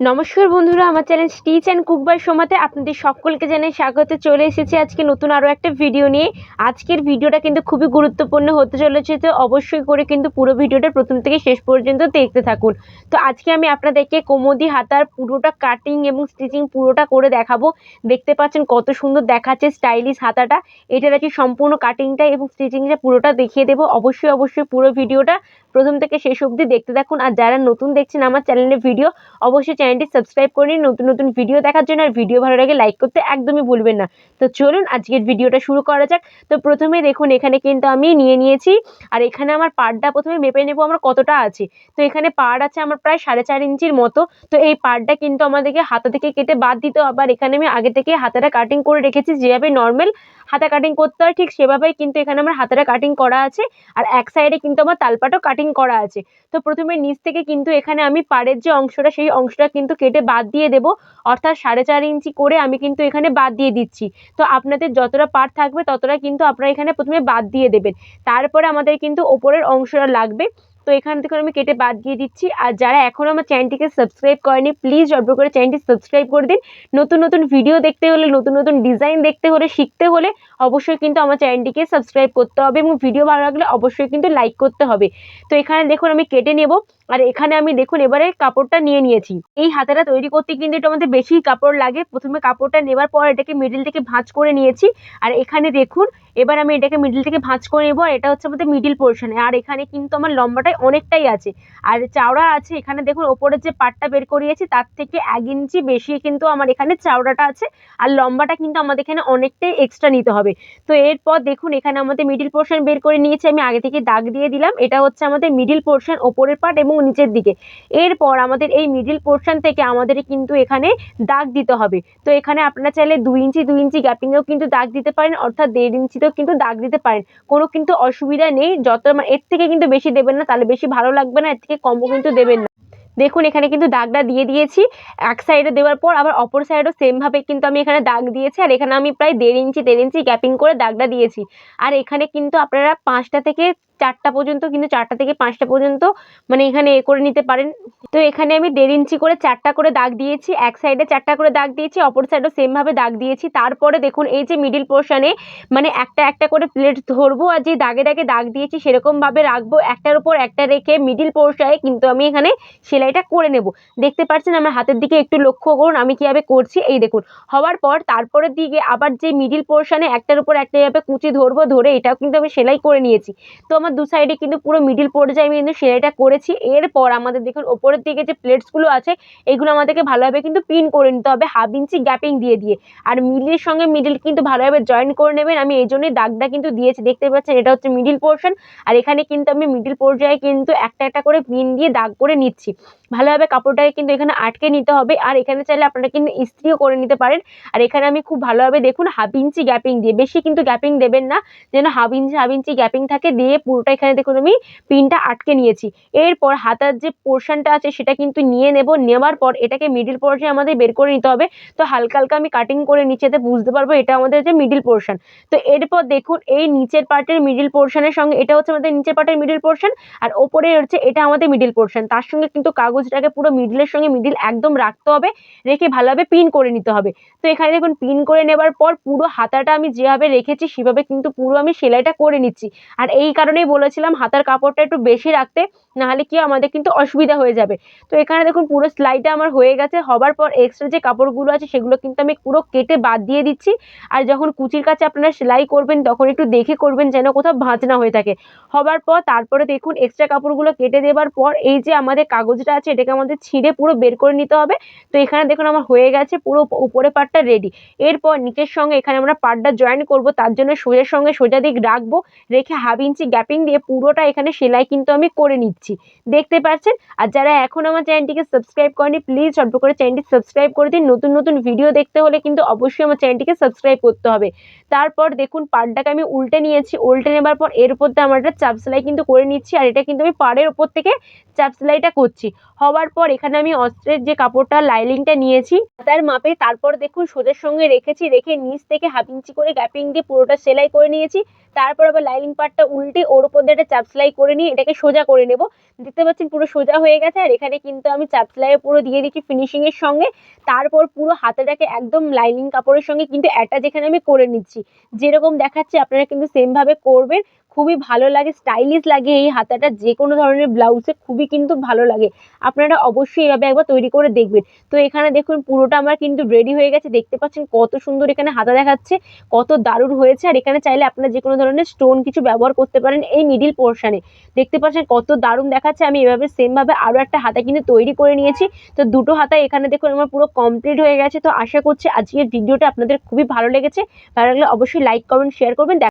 নমস্কার বন্ধুরা, আমার channel stitch and cook by সোমাতে আপনাদের সকলকে জানাই স্বাগত। চলে এসেছি আজকে নতুন আরও একটা ভিডিও নিয়ে। আজকের ভিডিওটা কিন্তু খুবই গুরুত্বপূর্ণ হতে চলেছে, তো অবশ্যই করে কিন্তু পুরো ভিডিওটা প্রথম থেকে শেষ পর্যন্ত দেখতে থাকুন। তো আজকে আমি আপনাদেরকে কোমদি হাতার পুরোটা কাটিং এবং স্টিচিং পুরোটা করে দেখাবো। দেখতে পাচ্ছেন কত সুন্দর দেখাচ্ছে স্টাইলিশ হাতাটা। এটার আছে সম্পূর্ণ কাটিংটা এবং স্টিচিংটা পুরোটা দেখিয়ে দেবো। অবশ্যই অবশ্যই পুরো ভিডিওটা প্রথম থেকে শেষ অবধি দেখতে থাকুন। আর যারা নতুন দেখছেন আমার চ্যানেলের ভিডিও অবশ্যই চ্যানেলটি সাবস্ক্রাইব করে নিন। নতুন নতুন ভিডিও দেখার জন্য আর ভিডিও ভালো লাগে লাইক করতে একদমই ভুলবেন না। তো চলুন আজকের ভিডিওটা শুরু করা যাক। তো প্রথমে দেখুন, এখানে কিন্তু আমি নিয়ে নিয়েছি। আর এখানে আমার পাড়টা প্রথমে মেপে নেব আমার কতটা আছে। তো এখানে পাড় আছে আমার প্রায় সাড়ে চার ইঞ্চির মতো। তো এই পাড়টা কিন্তু আমাদেরকে হাতা থেকে কেটে বাদ দিতে হবে। আর এখানে আমি আগে থেকে হাতাটা কাটিং করে রেখেছি যেভাবে নর্মাল হাতা কাটিং করতে হয়, ঠিক সেভাবেই কিন্তু এখানে আমার হাতাটা কাটিং করা আছে আর এক সাইডে কিন্তু আমার তালপাটও কাটিং করা আছে। তো প্রথমে নিচ থেকে কিন্তু এখানে আমি পাড়ের যে অংশটা, সেই অংশটা কিন্তু কেটে বাদ দিয়ে দেবো, অর্থাৎ সাড়ে চার ইঞ্চি করে আমি কিন্তু এখানে বাদ দিয়ে দিচ্ছি। তো আপনাদের যতটা পাড় থাকবে ততটা কিন্তু আপনারা এখানে প্রথমে বাদ দিয়ে দেবেন। তারপরে আমাদের কিন্তু ওপরের অংশটা লাগবে। তো এখান থেকে আমি কেটে বাদ দিয়ে দিচ্ছি। আর যারা এখনও আমার চ্যানেলটিকে সাবস্ক্রাইব করেনি প্লিজ অল্প করে চ্যানেলটি সাবস্ক্রাইব করে দিন। নতুন নতুন ভিডিও দেখতে হলে, নতুন নতুন ডিজাইন দেখতে হলে, শিখতে হলে অবশ্যই কিন্তু আমার চ্যানেলটিকে সাবস্ক্রাইব করতে হবে এবং ভিডিও ভালো লাগলে অবশ্যই কিন্তু লাইক করতে হবে। তো এখানে দেখুন আমি কেটে নেব। আর এখানে আমি দেখুন, এবারে কাপড়টা নিয়ে নিয়েছি। এই হাতাটা তৈরি করতে কিন্তু এটা আমাদের বেশি কাপড় লাগে। প্রথমে কাপড়টা নেবার পর এটাকে মিডিল থেকে ভাঁজ করে নিয়েছি। আর এখানে দেখুন, এবার আমি এটাকে মিডিল থেকে ভাঁজ করে নেব। আর এটা হচ্ছে আমাদের মিডিল পোর্শনে আর এখানে কিন্তু আমার লম্বাটাই অনেকটাই আছে। আর চওড়া আছে এখানে দেখুন ওপরের যে পাটটা বের করিয়েছি, তার থেকে এক ইঞ্চি বেশি কিন্তু আমার এখানে চওড়াটা আছে। আর লম্বাটা কিন্তু আমাদের এখানে অনেকটাই এক্সট্রা নিতে হবে। তো এরপর দেখুন, এখানে আমাদের মিডিল পোর্শন বের করে নিয়েছি। আমি আগে থেকে দাগ দিয়ে দিলাম। এটা হচ্ছে আমাদের মিডিল পোর্শন ওপরের পার্ট এবং নিচের দিকে। এরপর আমাদের এই মিডিল পোর্শন থেকে আমাদের কিন্তু এখানে দাগ দিতে হবে। তো এখানে আপনারা চাইলে দুই ইঞ্চি দুই ইঞ্চি গ্যাপিংয়েও কিন্তু দাগ দিতে পারেন, অর্থাৎ দেড় ইঞ্চিতেও কিন্তু দাগ দিতে পারেন। কোনো কিন্তু অসুবিধা নেই, যত এর থেকে কিন্তু বেশি দেবেন না, তাহলে বেশি ভালো লাগবে না, এর থেকে কমও কিন্তু দেবেন না। দেখুন, এখানে কিন্তু দাগটা দিয়ে দিয়েছি। এক সাইডে দেওয়ার পর আবার অপর সাইডেও সেমভাবে কিন্তু আমি এখানে দাগ দিয়েছি, আর এখানে আমি প্রায় দেড় ইঞ্চি দেড় ইঞ্চি গ্যাপিং করে দাগটা দিয়েছি। আর এখানে কিন্তু আপনারা পাঁচটা থেকে চারটা পর্যন্ত কিন্তু চারটা থেকে পাঁচটা পর্যন্ত মানে এখানে এ করে নিতে পারেন। তো এখানে আমি দেড় ইঞ্চি করে চারটা করে দাগ দিয়েছি, এক সাইডে চারটা করে দাগ দিয়েছি, অপর সাইডেও সেমভাবে দাগ দিয়েছি। তারপরে দেখুন এই যে মিডিল পোর্শানে মানে একটা একটা করে প্লেট ধরবো আর যে দাগে দাগে দাগ দিয়েছি সেরকমভাবে রাখব, একটার উপর একটা রেখে মিডিল পোর্শায় কিন্তু আমি এখানে সেলাইটা করে নেব। দেখতে পাচ্ছেন আমার হাতের দিকে একটু লক্ষ্য করুন, আমি কীভাবে করছি। এই দেখুন, হওয়ার পর তারপরের দিকে আবার যে মিডিল পোর্শানে একটার উপর একটা এভাবে কুচি ধরবো, ধরে এটাও কিন্তু আমি সেলাই করে নিয়েছি। তো আমার দু সাইডে কিন্তু পুরো মিডিল পর্যায়ে আমি কিন্তু সেলাইটা করেছি। এরপর আমাদের দেখুন, ওপরের দিকে যে প্লেটসগুলো আছে, এগুলো আমাদেরকে ভালোভাবে কিন্তু পিন করে নিতে হবে হাফ ইঞ্চি গ্যাপিং দিয়ে দিয়ে। আর মিডিলের সঙ্গে মিডিল কিন্তু ভালোভাবে জয়েন করে নেবেন। আমি এই জন্যই দাগটা কিন্তু দিয়েছি, দেখতে পাচ্ছেন এটা হচ্ছে মিডিল পোর্শন আর এখানে কিন্তু আমি মিডিল পর্যায়ে কিন্তু একটা একটা করে পিন দিয়ে দাগ করে নিচ্ছি। ভালোভাবে কাপড়টাকে কিন্তু এখানে আটকে নিতে হবে। আর এখানে চাইলে আপনারা কিন্তু ইস্ত্রিও করে নিতে পারেন। আর এখানে আমি খুব ভালোভাবে দেখুন হাফ ইঞ্চি গ্যাপিং দিয়ে, বেশি কিন্তু গ্যাপিং দেবেন না। যেন half inch half inch gapping থাকে দিয়ে পুরোটা এখানে দেখুন আমি পিনটা আটকে নিয়েছি। এরপর হাতার যে পোর্শনটা আছে সেটা কিন্তু নিয়ে নেব। নেওয়ার পর এটাকে মিডিল পোর্শনে আমাদের বের করে নিতে হবে। তো হালকা হালকা আমি কাটিং করে নিচেতে বুঝতে পারব এটা আমাদের যে মিডিল পোর্শন তো এরপর দেখুন এই নিচের পার্টের মিডিল পোর্শনের সঙ্গে, এটা হচ্ছে আমাদের নিচের পার্টের মিডিল পোর্শন আর ওপরে হচ্ছে এটা আমাদের মিডিল পোর্শন তার সঙ্গে কিন্তু কাগজটাকে পুরো মিডিলের সঙ্গে মিডিল একদম রাখতে হবে, রেখে ভালোভাবে পিন করে নিতে হবে। তো এখানে দেখুন পিন করে নেবার পর পুরো হাতাটা আমি যেভাবে রেখেছি, সেভাবে কিন্তু পুরো আমি সেলাইটা করে নিচ্ছি। আর এই কারণেই বলেছিলাম, হাতার কাপড়টা একটু বেশি রাখতে নাহলে কি আমাদের কিন্তু অসুবিধা হয়ে যাবে। তো এখানে দেখুন পুরো সেলাইটা আমার হয়ে গেছে। হবার পর এক্সট্রা যে কাপড়গুলো আছে, সেগুলো কিন্তু আমি পুরো কেটে বাদ দিয়ে দিচ্ছি। আর যখন কুচির কাছে আপনারা সেলাই করবেন, তখন একটু দেখে করবেন যেন কোথাও ভাঁজ না হয়ে থাকে। হবার পর তারপরে দেখুন এক্সট্রা কাপড়গুলো কেটে দেওয়ার পর এই যে আমাদের কাগজটা আছে, এটাকে আমাদের ছিঁড়ে পুরো বের করে নিতে হবে। তো এখানে দেখুন আমার হয়ে গেছে, পুরো উপরে পাটটা রেডি এরপর নিচের সঙ্গে এখানে আমরা পাটটা জয়েন করব। তার জন্য সোজার সঙ্গে সোজা দিক রাখব। রেখে হাফ ইঞ্চি গ্যাপিং দিয়ে পুরোটা এখানে সেলাই কিন্তু আমি করে নিচ্ছি। দেখতে পাচ্ছেন? আর যারা এখন আমার চ্যানেলটিকে সাবস্ক্রাইব করেনি প্লিজ অল্প করে চ্যানেলটি সাবস্ক্রাইব করে দিন। নতুন নতুন ভিডিও দেখতে হলে কিন্তু অবশ্যই আমার চ্যানেলটিকে সাবস্ক্রাইব করতে হবে। তারপর দেখুন, পাড়টাকে আমি উল্টে নিয়েছি। উল্টে নেবার পর এর উপর দিয়ে আমার একটা চাপ সেলাই কিন্তু করে নিচ্ছি। আর এটা কিন্তু আমি পাড়ের ওপর থেকে চাপ সেলাইটা করছি। হওয়ার পর এখানে আমি অস্ত্রের যে কাপড়টা লাইলিংটা নিয়েছি, তার মাপে তারপর দেখুন সোজার সঙ্গে রেখেছি, রেখে নিচ থেকে হাফ ইঞ্চি করে গ্যাপিং দিয়ে পুরোটা সেলাই করে নিয়েছি। তারপর আবার লাইলিং পার্টটা উল্টে ওর উপর দিয়ে একটা চাপ সেলাই করে নিয়ে এটাকে সোজা করে নেব। দেখতে পাচ্ছেন পুরো সোজা হয়ে গেছে, আর এখানে কিন্তু আমি চার সেলাইয়ে পুরো দিয়ে দিচ্ছি ফিনিশিং এর সঙ্গে। তারপর পুরো হাতাটাকে একদম লাইনিং কাপড়ের সঙ্গে কিন্তু অ্যাটাচ এখানে আমি করে নিচ্ছি। যেরকম দেখাচ্ছি, আপনারা কিন্তু সেম ভাবে করবেন। খুবই ভালো লাগে স্টাইলিশ লাগে এই হাতাটা, যে কোনো ধরনের ব্লাউজে খুবই কিন্তু ভালো লাগে। আপনারা অবশ্যই এভাবে একবার তৈরি করে দেখবেন। তো এখানে দেখুন, পুরোটা আমার কিন্তু রেডি হয়ে গেছে। দেখতে পাচ্ছেন কত সুন্দর এখানে হাতা দেখাচ্ছে, কত দারুণ হয়েছে। আর এখানে চাইলে আপনারা যে কোনো ধরনের স্টোন কিছু ব্যবহার করতে পারেন এই মিডিল পোর্শনে দেখতে পাচ্ছেন কত দারুণ দেখাচ্ছে। আমি এভাবে সেমভাবে আরও একটা হাতা কিন্তু তৈরি করে নিয়েছি। তো দুটো হাতা এখানে দেখুন আমার পুরো কমপ্লিট হয়ে গেছে। তো আশা করছি আজকের ভিডিওটা আপনাদের খুবই ভালো লেগেছে। ভালো লাগলে অবশ্যই লাইক করবেন শেয়ার করবেন।